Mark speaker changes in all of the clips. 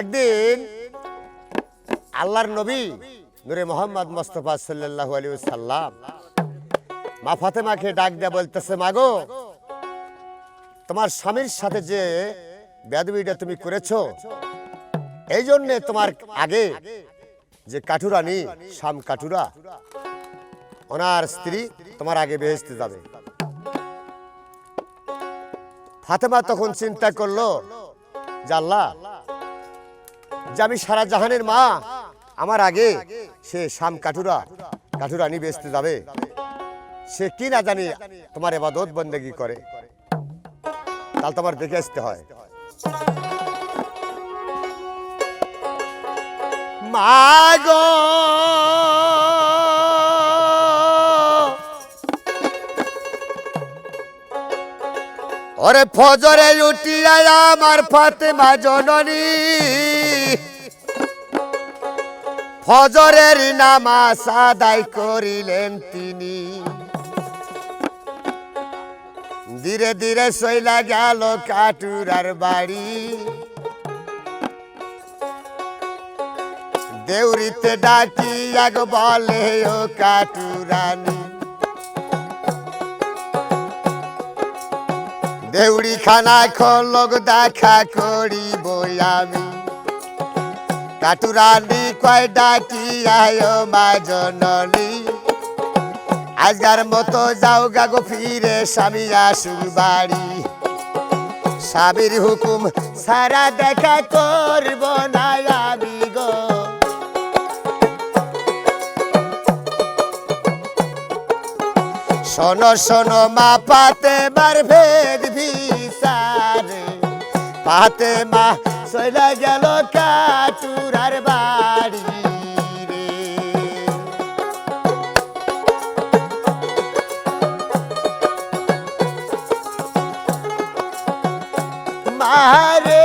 Speaker 1: একদিন আল্লাহর নবী নূরে মোহাম্মদ মোস্তফা সাল্লাল্লাহু আলাইহি সাল্লাম মা ফাতেমাকে ডাক দেয়া বলতেছে মাগো তোমার স্বামীর সাথে যে বেদবিটা তুমি করেছ এই জন্য তোমার আগে যে কাঠুরানি, শাম কাঠুরা, ওনার স্ত্রী তোমার আগে বেহেস্তে যাবে। ফাতেমা তখন চিন্তা করল যে আল্লাহ যে আমি সারা জাহানের মা, আমার আগে সে শাম কাঠুরা, কাঠুরানি বেচতে যাবে। সে কি না জানি তোমার এবাদত বন্দেগি করে। তাহলে তোমার দেখে আসতে হয়। মাগো ওরে ফজরে উঠিয়া আমার ফাতেমা জননী। ফজরের নামাজ আদায় করিলেন তিনি। ধীরে ধীরে সইলা গেল কাটুরার বাড়ি। দেউরিতে ডাকি এক বলে, ও কাটুরানি দেউড়ি খানা খোলক দেখা করি বই আমি। কাটুরানি কয় ডাকি আয় মা জননী। আজকার মতো যাও গাগো ফিরে, স্বামী আসুক বাড়ি। স্বামীর হুকুম সারা দেখা করব না আমি। শোনো শোনো, মা পাতে বার ভেদ ভিসারে পাতে মা চলে গেল কাটুরার বাড়ি মারে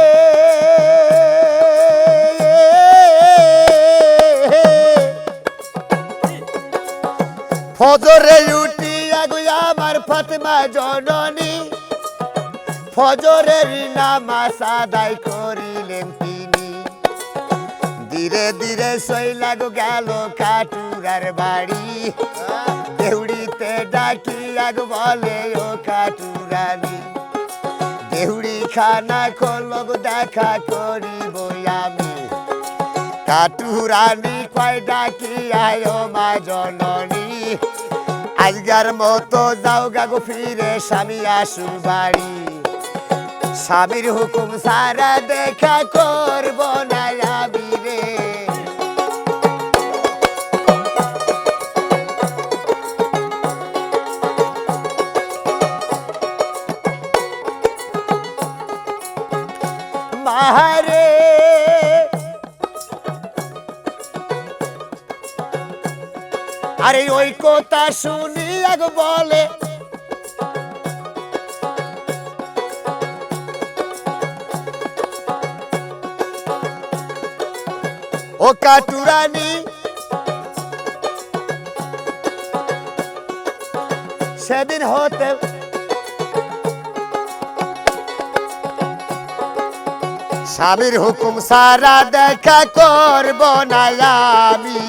Speaker 1: ফজরে উঠি আগু আমার ফাতেমা জননী। ফজরের নামাজ আদায় করিলেন তিনি। ধীরে ধীরে শৈলাগ গেল কাটুরার বাড়ি। দেউড়িতে ডাকি আগ বলে, ও কাটুরানি দেউড়ি খানা খোলক দেখা করিব আমি। কাটুরানি কয় ডাকি, আয় মা জননী আজগার মতো যাও গাগো ফিরে, স্বামী আসু বাড়ি। স্বামীর হুকুম সারা দেখা করব না আমি রে। মারে আরে ওই কথা শুনি আগ বলে। ও কাটুরানি, সেদিন হতে স্বামীর হুকুম সারা দেখা করব না আমি।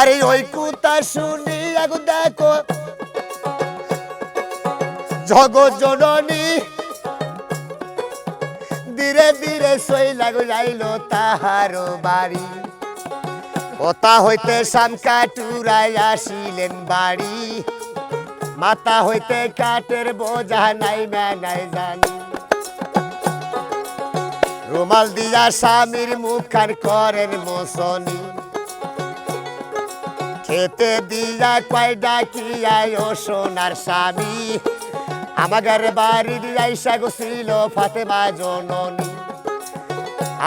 Speaker 1: আরে ওই কুতা শুনি, আগু দেখো। জগৎ জননী। ধীরে ধীরে সই লাগু যাইল তাহার বাড়ি। কথা হইতে শাম কাটুরাই আসিলেন বাড়ি। মাথা হইতে কাটের বোঝা নাই নাই জানি। রুমাল দিয়া স্বামীর মুখার করেন মোসনি। খেতে দিয়া কয় ডাকিয়ায় ও সোনার স্বামী। আমাদের বাড়ি দিয়াইসা গছিল ফাতেমা জননী।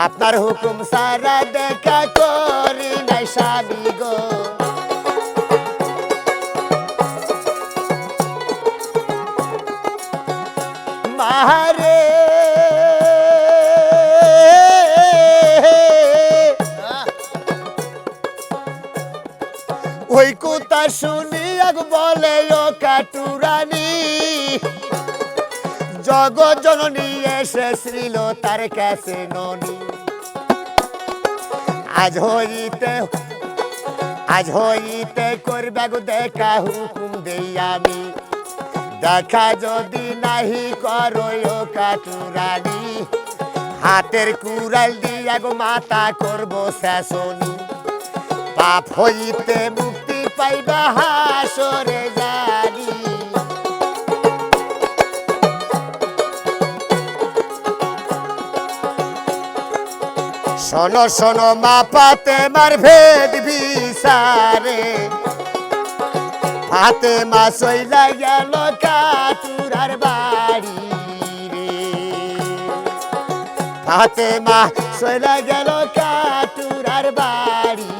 Speaker 1: আপনার হুকুম সারা দেখা করি নাই স্বামী গো। শুনি এক বলে ও কাটুরানি জননী এসে শ্রীল তার কাছে ননি। আজ হইতে আজ হইতে করবে গো দেখা হুকুম দেই আমি। দেখা যদি নাহি করো কাটুরানি হাতের কুড়াল দিয়া গো মাতা করব শাসনী পাপ হইতে মুক্তি পাইবা হাসরে শোনো শোনো মা পাতে মার ভেদ বিচারে। হাতে মা সইলা গেল কাতুরার বাড়ি রে। হাতে মা সইলা গেল কাতুরার বাড়ি